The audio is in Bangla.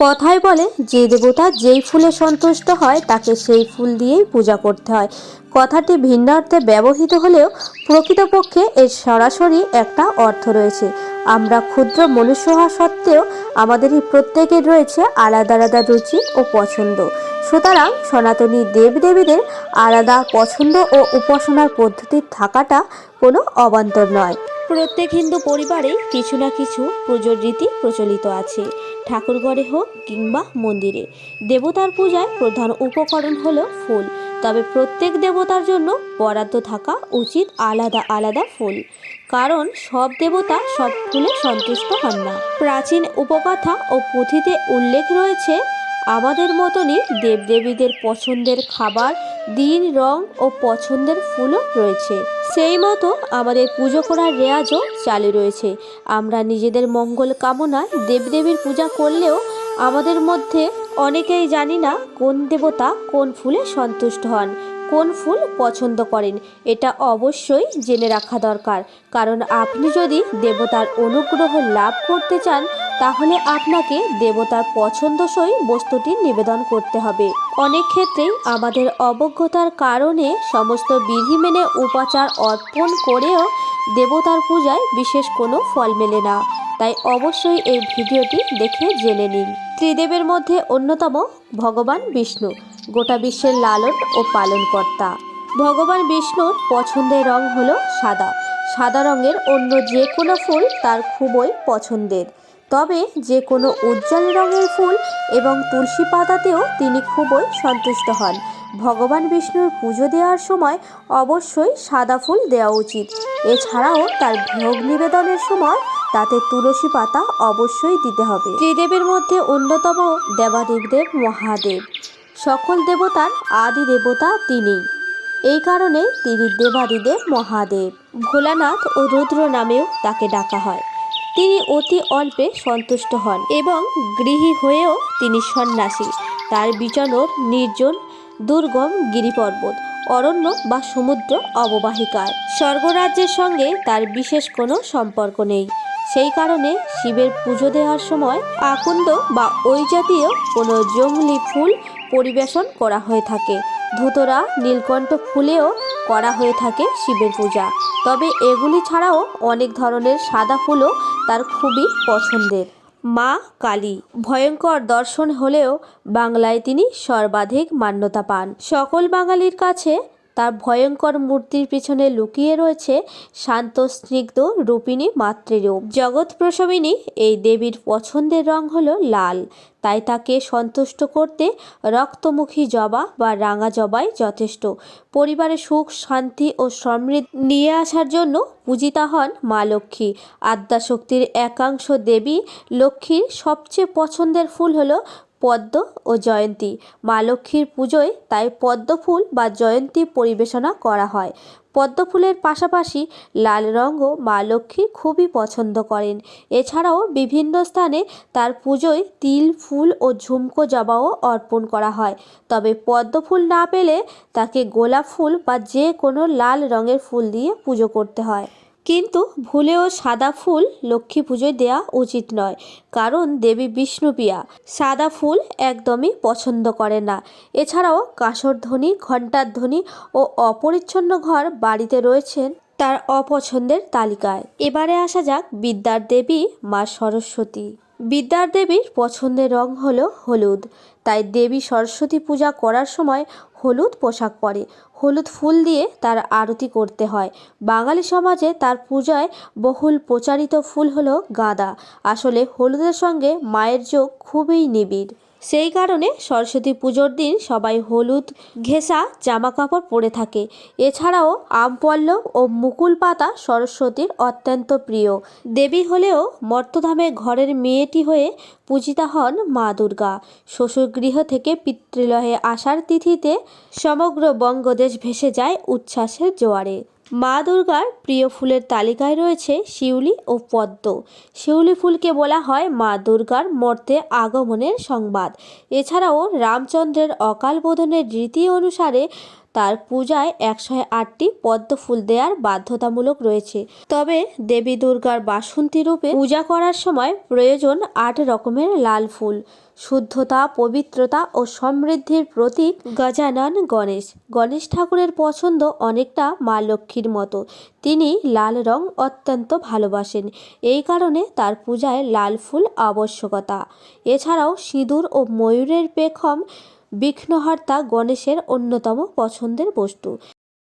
কথায় বলে, যে দেবতা যেই ফুলে সন্তুষ্ট হয়, তাকে সেই ফুল দিয়েই পূজা করতে হয়। কথাটি ভিন্নার্থে ব্যবহৃত হলেও প্রকৃতপক্ষে এর সরাসরি একটা অর্থ রয়েছে। আমরা ক্ষুদ্র মনুষ্য হওয়া সত্ত্বেও আমাদের প্রত্যেকের রয়েছে আলাদা আলাদা রুচি ও পছন্দ। সুতরাং সনাতনী দেবদেবীদের আলাদা পছন্দ ও উপাসনার পদ্ধতি থাকাটা কোনো অবান্তর নয়। প্রত্যেক হিন্দু পরিবারে কিছু না কিছু পুজোর রীতি প্রচলিত আছে। ঠাকুরঘরে হোক কিংবা মন্দিরে। দেবতার পূজায় প্রধান উপকরণ হলো ফুল। তবে প্রত্যেক দেবতার জন্য বরাদ্দ থাকা উচিত আলাদা আলাদা ফুল। কারণ সব দেবতা সব ফুলে সন্তুষ্ট হন না। প্রাচীন উপকথা ও পুঁথিতে উল্লেখ রয়েছে, আমাদের মতনই দেবদেবীদের পছন্দের খাবার দিন, রং ও পছন্দের ফুলও রয়েছে। সেই মতো আমাদের পুজো করার রেয়াজও চালু রয়েছে। আমরা নিজেদের মঙ্গল কামনায় দেবদেবীর পূজা করলেও আমাদের মধ্যে অনেকেই জানি না কোন দেবতা কোন ফুলে সন্তুষ্ট হন, কোন ফুল পছন্দ করেন। এটা অবশ্যই জেনে রাখা দরকার। কারণ আপনি যদি দেবতার অনুগ্রহ লাভ করতে চান তাহলে আপনাকে দেবতার পছন্দসই বস্তুটি নিবেদন করতে হবে। অনেক ক্ষেত্রেই আমাদের অবজ্ঞতার কারণে সমস্ত বিধি মেনে উপাচার অর্পণ করেও দেবতার পূজায় বিশেষ কোনো ফল মেলে না। তাই অবশ্যই এই ভিডিওটি দেখে জেনে নিন। ত্রিদেবের মধ্যে অন্যতম ভগবান বিষ্ণু, গোটা বিশ্বের লালন ও পালনকর্তা। ভগবান বিষ্ণুর পছন্দের রং হলো সাদা। সাদা রঙের অন্য যে কোনো ফুল তার খুবই পছন্দের। তবে যে কোনো উজ্জ্বল রঙের ফুল এবং তুলসী পাতাতেও তিনি খুবই সন্তুষ্ট হন। ভগবান বিষ্ণুর পুজো দেওয়ার সময় অবশ্যই সাদা ফুল দেওয়া উচিত। এছাড়াও তার ভোগ নিবেদনের সময় তাতে তুলসী পাতা অবশ্যই দিতে হবে। ত্রিদেবের মধ্যে অন্যতম দেবাদেবদেব মহাদেব। সকল দেবতার আদি দেবতা তিনি। এই কারণে তিনি দেবাদিদেব মহাদেব। ভোলানাথ ও রুদ্র নামেও তাকে ডাকা হয়। তিনি অতি অল্পে সন্তুষ্ট হন এবং গৃহী হয়েও তিনি সন্ন্যাসী। তার বিচরণ নির্জন, দুর্গম গিরিপর্বত, অরণ্য বা সমুদ্র অববাহিকায় স্বর্গরাজ্যের সঙ্গে তার বিশেষ কোনো সম্পর্ক নেই। সেই কারণে শিবের পুজো দেওয়ার সময় আকন্দ বা ওই জাতীয় কোনো জংলি ফুল পরিবেশন করা হয়ে থাকে। ধুতরা, নীলকণ্ঠ ফুলেও করা হয়ে থাকে শিবের পূজা। তবে এগুলি ছাড়াও অনেক ধরনের সাদা ফুলও তার খুবই পছন্দের। মা কালী। ভয়ঙ্কর দর্শন হলেও বাংলায় তিনি সর্বাধিক মান্যতা পান। সকল বাঙালির কাছে তার ভয়ঙ্কর মূর্তির পিছনে লুকিয়ে রয়েছে শান্ত, স্নিগ্ধ রূপিণী মাতৃরূপ। জগৎ প্রসবিনী, এই দেবীর পছন্দের রং হলো লাল। তাই তাকে সন্তুষ্ট করতে রক্তমুখী জবা বা রাঙা জবাই যথেষ্ট। পরিবারে সুখ, শান্তি ও সমৃদ্ধি নিয়ে আসার জন্য পূজিতা হন মা লক্ষ্মী। আদ্যাশক্তির একাংশ দেবী লক্ষ্মীর সবচেয়ে পছন্দের ফুল হলো পদ্ম ও জয়ন্তী। মা লক্ষ্মীর পুজোয় তাই পদ্ম ফুল বা জয়ন্তী পরিবেশনা করা হয়। পদ্ম ফুলের পাশাপাশি লাল রঙও মা লক্ষ্মী খুবই পছন্দ করেন। এছাড়াও বিভিন্ন স্থানে তার পুজোয় তিল, ফুল ও ঝুমকো জবাও অর্পণ করা হয়। তবে পদ্ম ফুল না পেলে তাকে গোলাপ ফুল বা যে কোনো লাল রঙের ফুল দিয়ে পুজো করতে হয়। কিন্তু ভুলেও সাদা ফুল লক্ষ্মী পুজোয় দেয়া উচিত নয়, কারণ দেবী বিষ্ণুপ্রিয়া সাদা ফুল একদমই পছন্দ করে না। এছাড়াও কাঁসর ধ্বনি ঘণ্টার ধ্বনি ও অপরিচ্ছন্ন ঘর বাড়িতে রয়েছেন তার অপছন্দের তালিকায়। এবারে আসা যাক বিদ্যার দেবী মা সরস্বতী। বিদ্যার দেবীর পছন্দের রং হলো হলুদ। তাই দেবী সরস্বতী পূজা করার সময় হলুদ পোশাক পরে। হলুদ ফুল দিয়ে তার আরতি করতে হয়। বাঙালি সমাজে তার পূজায় বহুল প্রচারিত ফুল হলো গাঁদা। আসলে হলুদের সঙ্গে মায়ের যোগ খুবই নিবিড়। সেই কারণে সরস্বতী পুজোর দিন সবাই হলুদ, ঘেঁষা জামা কাপড় পরে থাকে। এছাড়াও আমপল্লব ও মুকুল পাতা সরস্বতীর অত্যন্ত প্রিয়। দেবী হলেও মর্তধামে ঘরের মেয়েটি হয়ে পূজিতা হন মা দুর্গা। শ্বশুরগৃহ থেকে পিতৃলহে আসার তিথিতে সমগ্র বঙ্গদেশ ভেসে যায় উচ্ছ্বাসের জোয়ারে। মা দুর্গার প্রিয় ফুলের তালিকায় রয়েছে শিউলি ও পদ্ম। শিউলি ফুলকে বলা হয় মা দুর্গার মর্তে আগমনের সংবাদ। এছাড়াও রামচন্দ্রের অকাল বোধনের রীতি অনুসারে তার পূজায় একশো আটটি পদ্ম ফুল দেওয়ার বাধ্যতামূলক রয়েছে। তবে দেবী দুর্গার বাসন্তী রূপে পূজা করার সময় প্রয়োজন আট রকমের লাল ফুল। শুদ্ধতা, পবিত্রতা ও সমৃদ্ধির প্রতীক গজানন গণেশ। গণেশ ঠাকুরের পছন্দ অনেকটা মা লক্ষ্মীর মতো। তিনি লাল রং অত্যন্ত ভালোবাসেন। এই কারণে তার পূজায় লাল ফুল আবশ্যকতা। এছাড়াও সিঁদুর ও ময়ূরের পেখম বিঘ্নহর্তা গণেশের অন্যতম পছন্দের বস্তু।